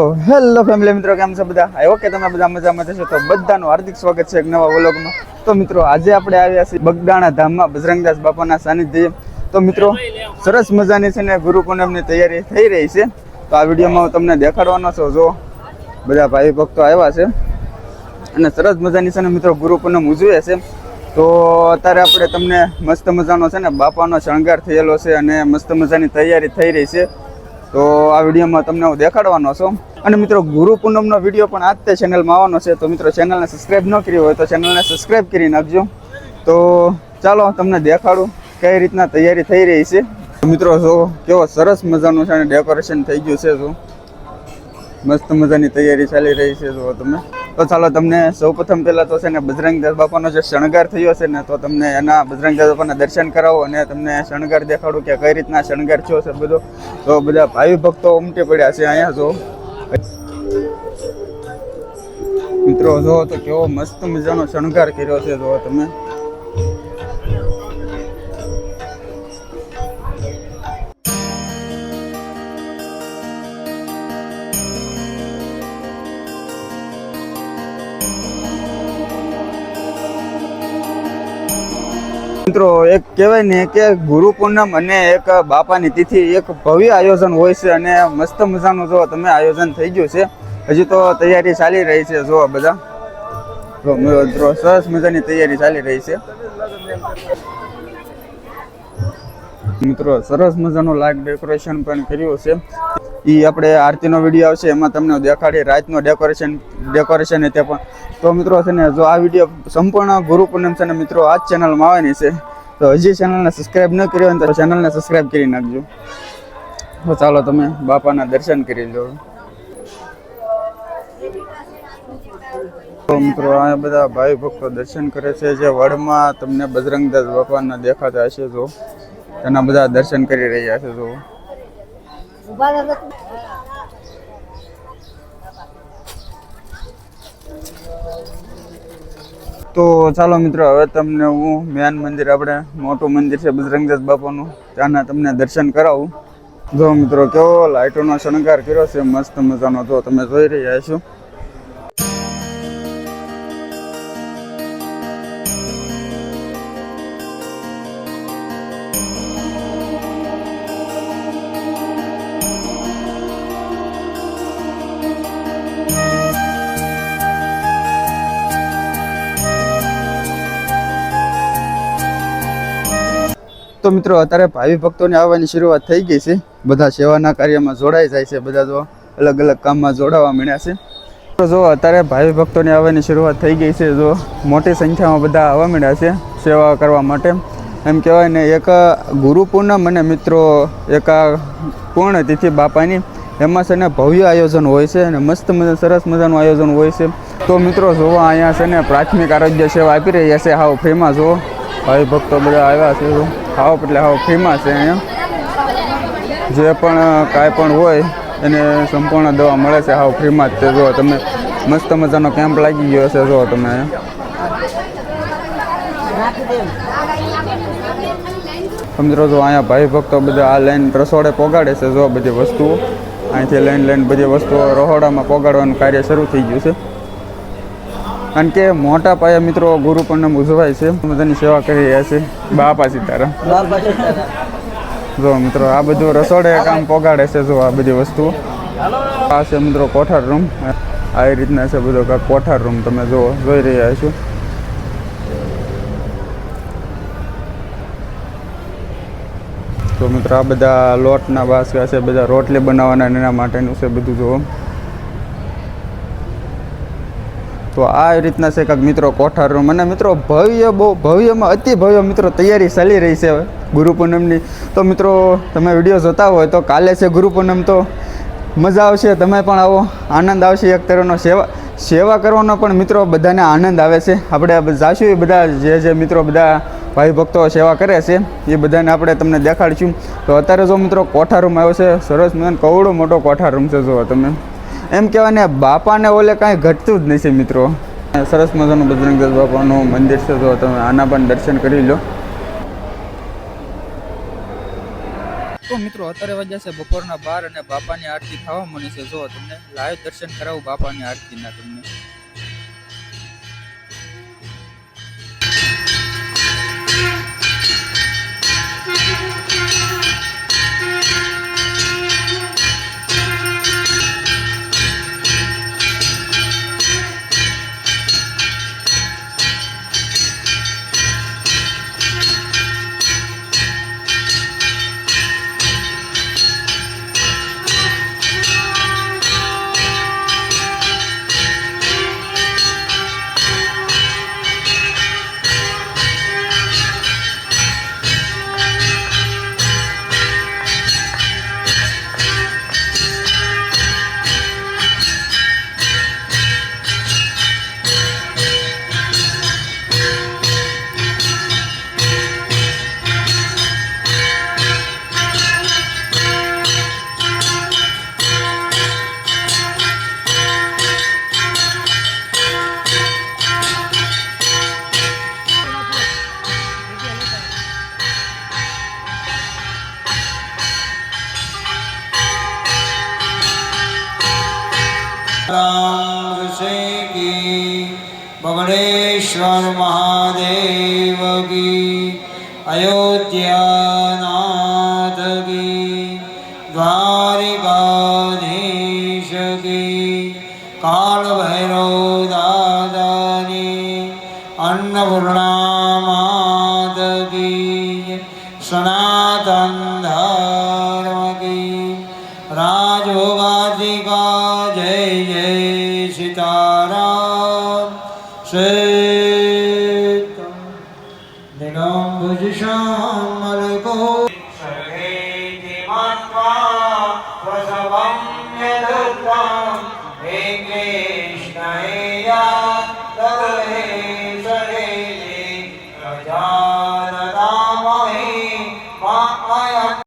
Hello family મિત્રો, કેમ છો બધા? આઈ ઓકે તમે બધા મજામાં થશો તો બધાનું હાર્દિક સ્વાગત છે એક નવા વ્લોગમાં. તો મિત્રો, આજે આપણે આવ્યા છીએ બગદાણા ધામમાં, બજરંગદાસ બાપાના સાનિધ્ય. તો મિત્રો, સરસ મજાની છે ને ગુરુ પૂનમની તૈયારી થઈ રહી છે. તો આ વિડીયોમાં હું તમને દેખાડવાનો છું. જો, બધા ભાઈ ભક્તો આવ્યા છે. અને સરસ મજાની છે ને મિત્રો, ગુરુ પૂનમ ઉજવે છે. તો અત્યારે આપણે તમને મસ્ત મજાનો છે ને બાપાનો શણગાર થયેલો છે અને મસ્ત મજાની તૈયારી થઈ રહી છે. તો આ વિડીયોમાં તમને હું દેખાડવાનો છું. અને મિત્રો, ગુરુ પૂનમનો વીડિયો પણ આજ તે ચેનલમાં આવવાનો છે. તો મિત્રો ચેનલને સબસ્ક્રાઈબ ન કરી હોય તો ચેનલને સબસ્ક્રાઈબ કરી નાખજો. તો ચાલો તમને દેખાડું કઈ રીતના તૈયારી થઈ રહી છે. મિત્રો, જો કેવો સરસ મજાનું છે અને ડેકોરેશન થઈ ગયું છે, જો. મસ્ત મજાની તૈયારી ચાલી રહી છે, જો તમે. તો ચાલો તમને સૌપ્રથમ પહેલાં તો છે ને બજરંગદાસ બાપાનો જે શણગાર થયો છે ને તો તમને એના બજરંગદાસ બાપાના દર્શન કરાવો અને તમને શણગાર દેખાડું કે કઈ રીતના શણગાર થયો છે બધો. તો બધા ભાવિ ભક્તો ઉમટી પડ્યા છે અહીંયા જો. મિત્રો જો તો કેવો મસ્ત મજાનો શણગાર કર્યો છે જો તમે. મિત્રો, એક કહેવાય ને કે ગુરુ પૂનમ અને એક બાપાની તિથિ એક ભવ્ય આયોજન હોય છે અને મસ્ત મજાનું જો તમે આયોજન થઈ ગયું છે. હજી તો તૈયારી ચાલી રહી છે જો બધા. મિત્રો, સરસ મજાની તૈયારી ચાલી રહી છે. મિત્રો, સરસ મજાનું લાઈટ ડેકોરેશન પણ કર્યું છે. એ આપણે આરતીનો વીડિયો આવશે, એમાં તમને દેખાડી રાતનો ડેકોરેશન ડેકોરેશન તે પણ. તો મિત્રો, છે ને, જો આ વીડિયો સંપૂર્ણ ગુરુ પૂનમ છે ને, મિત્રો, આ જ ચેનલમાં આવવાની છે. તો હજી ચેનલને સબસ્ક્રાઈબ ન કર્યો હોય તો ચેનલને સબસ્ક્રાઈબ કરી નાખજો. તો ચાલો, તમે બાપાના દર્શન કરી લો. મિત્રો, આ બધા ભાઈ ભક્તો દર્શન કરે છે, જે વડમાં તમને બજરંગદાસ બાપાના દેખાતા હશે, જો. તેના બધા દર્શન કરી રહ્યા છે તો. તો ચાલો મિત્રો, હવે તમને હું મેન મંદિર, આપણે મોટું મંદિર છે બજરંગદાસ બાપાનું, ત્યાંના તમને દર્શન કરાવું. જો મિત્રો, કેવો લાઇટોનો શણગાર કર્યો છે, મસ્ત મજાનો. જો તમે જોઈ રહ્યા છો. મિત્રો, અત્યારે ભાવિ ભક્તોને આવવાની શરૂઆત થઈ ગઈ છે. બધા સેવાના કાર્યમાં જોડાઈ જાય છે, બધા જો અલગ અલગ કામમાં જોડાવા મળ્યા છે. તો જો, અત્યારે ભાવિ ભક્તોની આવવાની શરૂઆત થઈ ગઈ છે. જો, મોટી સંખ્યામાં બધા આવવા મળ્યા છે સેવા કરવા માટે. એમ કહેવાય ને, એક ગુરુ પૂનમ અને મિત્રો, એક પૂર્ણતિથિ પૂર્ણ તિથિ બાપાની. એમાં છે ને, ભવ્ય આયોજન હોય છે અને મસ્ત મજા, સરસ મજાનું આયોજન હોય છે. તો મિત્રો જુઓ અહીંયા છે ને પ્રાથમિક આરોગ્ય સેવા આપી રહ્યા છે. હાવ ફ્રીમાં જુઓ ભાઈ ભક્તો બધા આવ્યા છે હાવ એટલે હાવ ફ્રીમાં છે અહીંયા. જે પણ કાંઈ પણ હોય, એને સંપૂર્ણ દવા મળે છે, હાવ ફ્રીમાં જ તે જો તમે મસ્ત મજાનો કેમ્પ લાગી ગયો છે જો તમે સમજો જો અહીંયા ભાઈ ભક્તો બધા આ લાઈન રસોડે પોગાડે છે, જો બધી વસ્તુઓ. અહીંથી લાઈન લાઈન બધી વસ્તુઓ રહોડામાં પોગાડવાનું કાર્ય શરૂ થઈ ગયું છે. કારણ કે મોટા પાયા મિત્રો ગુરુ પૂર્ણિમ ઉજવાય છે. બધાની સેવા કરી રહ્યા છે. બાપા સીતારામ જો મિત્રો આ બધું રસોડે કામ પોગાડે છે જો આ બધી વસ્તુઓ આ છે મિત્રો કોઠાર રૂમ. આવી રીતના છે બધો કોઠાર રૂમ તમે જો જોઈ રહ્યા છો તો મિત્રો આ બધા લોટના બાસકા છે બધા રોટલી બનાવવાના એના માટેનું છે બધું જુઓ તો આ રીતના છે કાંઈક મિત્રો કોઠાર રૂમ અને મિત્રો ભવ્ય બહુ, ભવ્યમાં અતિ ભવ્ય મિત્રો તૈયારી ચાલી રહી છે ગુરુ પૂનમની. તો મિત્રો, તમે વીડિયો જોતા હોય તો કાલે છે ગુરુ પૂનમ તો મજા આવશે, તમે પણ આવો. આનંદ આવશે એક તરફનો સેવા સેવા કરવાનો પણ મિત્રો બધાને આનંદ આવે છે. આપણે જાશું એ બધા જે જે મિત્રો બધા ભાઈ ભક્તો સેવા કરે છે, એ બધાને આપણે તમને દેખાડીશું. તો અત્યારે જો મિત્રો કોઠારૂમ આવ્યો છે, સરસ મને કવડો મોટો કોઠારૂમ છે જો તમે. એમ કહેવાય ને, બાપાને ઓલે કાંઈ ઘટતું જ નથી મિત્રો. સરસ મજાનું બજરંગદાસ બાપાનું મંદિર છે જો તમે આના પણ દર્શન કરી લો. તો મિત્રો, અત્યારે વાગ્યા છે બપોરના બાર અને બાપાની આરતી થવા મળી છે. જો તમને લાઈવ દર્શન કરાવું બાપાની આરતીના તમને. राम ऋषि की बगड़ेश्वर महादेव की अयोध्या नाथ की द्वारिकाधीश की काल भैरव दादानी अन्नपूर्णा मात की सनातन धर्म की राजोगाजी का जय जय